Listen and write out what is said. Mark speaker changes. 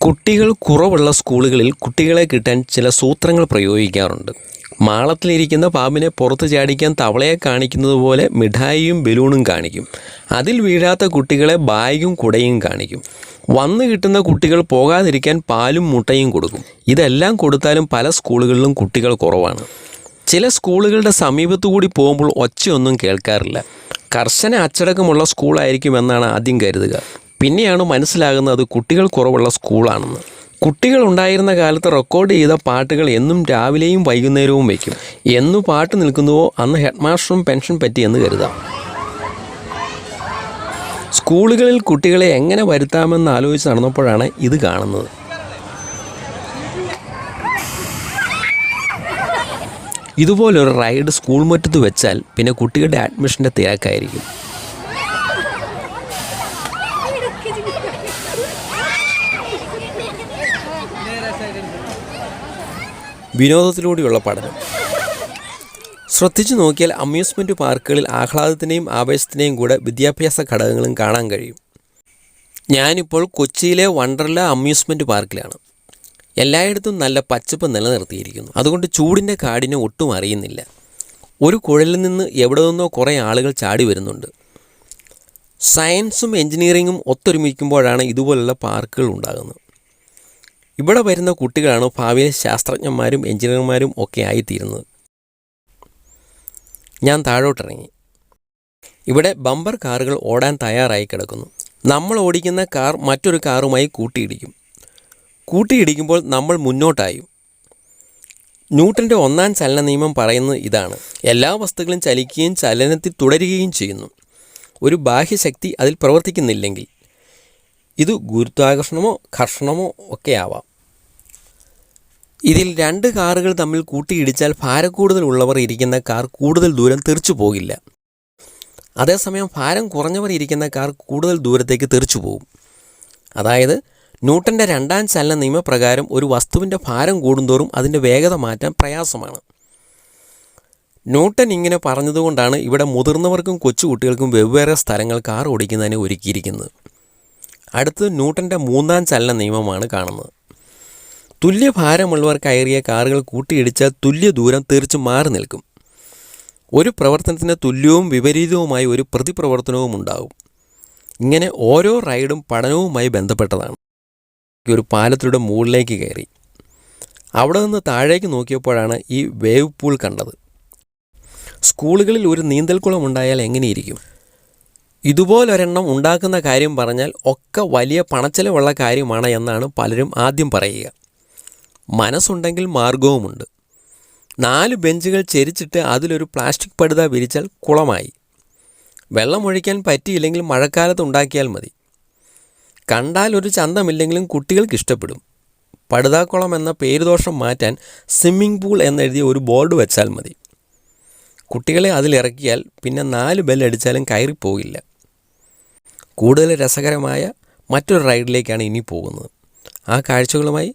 Speaker 1: കുട്ടികൾ കുറവുള്ള സ്കൂളുകളിൽ കുട്ടികളെ കിട്ടാൻ ചില സൂത്രങ്ങൾ പ്രയോഗിക്കാറുണ്ട്. മാളത്തിലിരിക്കുന്ന പാമ്പിനെ പുറത്ത് ചാടിക്കാൻ തവളയെ കാണിക്കുന്നത് പോലെ മിഠായിയും ബലൂണും കാണിക്കും. അതിൽ വീഴാത്ത കുട്ടികളെ ബാഗും കുടയും കാണിക്കും. വന്നു കിട്ടുന്ന കുട്ടികൾ പോകാതിരിക്കാൻ പാലും മുട്ടയും കൊടുക്കും. ഇതെല്ലാം കൊടുത്താലും പല സ്കൂളുകളിലും കുട്ടികൾ കുറവാണ്. ചില സ്കൂളുകളുടെ സമീപത്തു കൂടി പോകുമ്പോൾ ഒച്ചയൊന്നും കേൾക്കാറില്ല. കർശന അച്ചടക്കമുള്ള സ്കൂളായിരിക്കുമെന്നാണ് ആദ്യം കരുതുക. പിന്നെയാണ് മനസ്സിലാകുന്നത് കുട്ടികൾ കുറവുള്ള സ്കൂളാണെന്ന്. കുട്ടികൾ ഉണ്ടായിരുന്ന കാലത്ത് റെക്കോർഡ് ചെയ്ത പാട്ടുകൾ എന്നും രാവിലെയും വൈകുന്നേരവും വയ്ക്കും എന്നു പാട്ട് നിൽക്കുന്നുവോ അന്ന് ഹെഡ് മാസ്റ്ററും പെൻഷൻ പറ്റിയെന്ന് കരുതാം. സ്കൂളുകളിൽ കുട്ടികളെ എങ്ങനെ വരുത്താമെന്ന് ആലോചിച്ച് നടന്നപ്പോഴാണ് ഇത് കാണുന്നത്. ഇതുപോലൊരു റൈഡ് സ്കൂൾ മുറ്റത്ത് വെച്ചാൽ പിന്നെ കുട്ടികളുടെ അഡ്മിഷന്റെ തിരക്കായിരിക്കും. വിനോദത്തിലൂടെയുള്ള പഠനം. ശ്രദ്ധിച്ചു നോക്കിയാൽ അമ്യൂസ്മെന്റ് പാർക്കുകളിൽ ആഹ്ലാദത്തിനെയും ആവേശത്തിനെയും കൂടെ വിദ്യാഭ്യാസ ഘടകങ്ങളും കാണാൻ കഴിയും. ഞാനിപ്പോൾ കൊച്ചിയിലെ വണ്ടർല അമ്യൂസ്മെന്റ് പാർക്കിലാണ് എല്ലായിടത്തും നല്ല പച്ചപ്പ് നിലനിർത്തിയിരിക്കുന്നു. അതുകൊണ്ട് ചൂടിന്റെ കാടിനെ ഒട്ടും അറിയുന്നില്ല. ഒരു കുഴലിൽ നിന്ന് എവിടെ നിന്നോ കുറേ ആളുകൾ ചാടി വരുന്നുണ്ട്. സയൻസും എഞ്ചിനീയറിങ്ങും ഒത്തൊരുമിക്കുമ്പോഴാണ് ഇതുപോലുള്ള പാർക്കുകൾ ഉണ്ടാകുന്നത്. ഇവിടെ വരുന്ന കുട്ടികളാണ് ഭാവിയിൽ ശാസ്ത്രജ്ഞന്മാരും എഞ്ചിനീയർമാരും ഒക്കെ ആയിത്തീരുന്നത്. ഞാൻ താഴോട്ടിറങ്ങി. ഇവിടെ ബമ്പർ കാറുകൾ ഓടാൻ തയ്യാറായി കിടക്കുന്നു. നമ്മൾ ഓടിക്കുന്ന കാർ മറ്റൊരു കാറുമായി കൂട്ടിയിടിക്കും. കൂട്ടിയിടിക്കുമ്പോൾ നമ്മൾ മുന്നോട്ടായും. ന്യൂട്ടന്റെ ഒന്നാം ചലന നിയമം പറയുന്നത് ഇതാണ്. എല്ലാ വസ്തുക്കളും ചലിക്കുകയും ചലനത്തിൽ തുടരുകയും ചെയ്യുന്നു. ഒരു ബാഹ്യശക്തി അതിൽ പ്രവർത്തിക്കുന്നില്ലെങ്കിൽ ഇത് ഗുരുത്വാകർഷണമോ ഘർഷണമോ ഒക്കെ ആവാം. ഇതിൽ രണ്ട് കാറുകൾ തമ്മിൽ കൂട്ടിയിടിച്ചാൽ ഭാരക്കൂടുതൽ ഉള്ളവർ ഇരിക്കുന്ന കാർ കൂടുതൽ ദൂരം തെറിച്ചു പോകില്ല. അതേസമയം ഭാരം കുറഞ്ഞവർ ഇരിക്കുന്ന കാർ കൂടുതൽ ദൂരത്തേക്ക് തെറിച്ചു പോകും അതായത് ന്യൂട്ടന്റെ രണ്ടാം ചലന നിയമപ്രകാരം ഒരു വസ്തുവിന്റെ ഭാരം കൂടുന്തോറും അതിന്റെ വേഗത മാറ്റാൻ പ്രയാസമാണ്. ന്യൂട്ടൻ ഇങ്ങനെ പറഞ്ഞതുകൊണ്ടാണ് ഇവിടെ മുതിർന്നവർക്കും കൊച്ചുകുട്ടികൾക്കും വെവ്വേറെ സ്ഥലങ്ങൾ കാർ ഓടിക്കുന്നതിന് ഒരുക്കിയിരിക്കുന്നത്. അടുത്ത് ന്യൂട്ടന്റെ മൂന്നാം ചലന നിയമമാണ് കാണുന്നത്. തുല്യ ഭാരമുള്ളവർ കയറിയ കാറുകൾ കൂട്ടിയിടിച്ചാൽ തുല്യ ദൂരം തീർച്ചു മാറി നിൽക്കും. ഒരു പ്രവർത്തനത്തിന് തുല്യവും വിപരീതവുമായി ഒരു പ്രതിപ്രവർത്തനവും ഉണ്ടാകും. ഇങ്ങനെ ഓരോ റൈഡും പഠനവുമായി ബന്ധപ്പെട്ടതാണ്. ഒരു പാലത്തിലൂടെ മുകളിലേക്ക് കയറി. അവിടെ നിന്ന് താഴേക്ക് നോക്കിയപ്പോഴാണ് ഈ വേവ് പൂൾ കണ്ടത്. സ്കൂളുകളിൽ ഒരു നീന്തൽക്കുളം ഉണ്ടായാൽ എങ്ങനെയിരിക്കും? ഇതുപോലൊരെണ്ണം ഉണ്ടാക്കുന്ന കാര്യം പറഞ്ഞാൽ ഒക്കെ വലിയ പണച്ചെലവുള്ള കാര്യമാണ് എന്നാണ് പലരും ആദ്യം പറയുക. മനസ്സുണ്ടെങ്കിൽ മാർഗവുമുണ്ട് നാല് ബെഞ്ചുകൾ ചെരിച്ചിട്ട് അതിലൊരു പ്ലാസ്റ്റിക് പടുത വിരിച്ചാൽ കുളമായി. വെള്ളമൊഴിക്കാൻ പറ്റിയില്ലെങ്കിൽ മഴക്കാലത്ത് ഉണ്ടാക്കിയാൽ മതി. കണ്ടാൽ ഒരു ചന്തമില്ലെങ്കിലും കുട്ടികൾക്ക് ഇഷ്ടപ്പെടും. പടുതാക്കുളം എന്ന പേരുദോഷം മാറ്റാൻ സ്വിമ്മിംഗ് പൂൾ എന്നെഴുതിയ ഒരു ബോർഡ് വെച്ചാൽ മതി. കുട്ടികളെ അതിലിറക്കിയാൽ പിന്നെ നാല് ബെല്ലടിച്ചാലും കയറിപ്പോകില്ല കൂടുതൽ രസകരമായ മറ്റൊരു റൈഡിലേക്കാണ് ഇനി പോകുന്നത്. ആ കാഴ്ചകളുമായി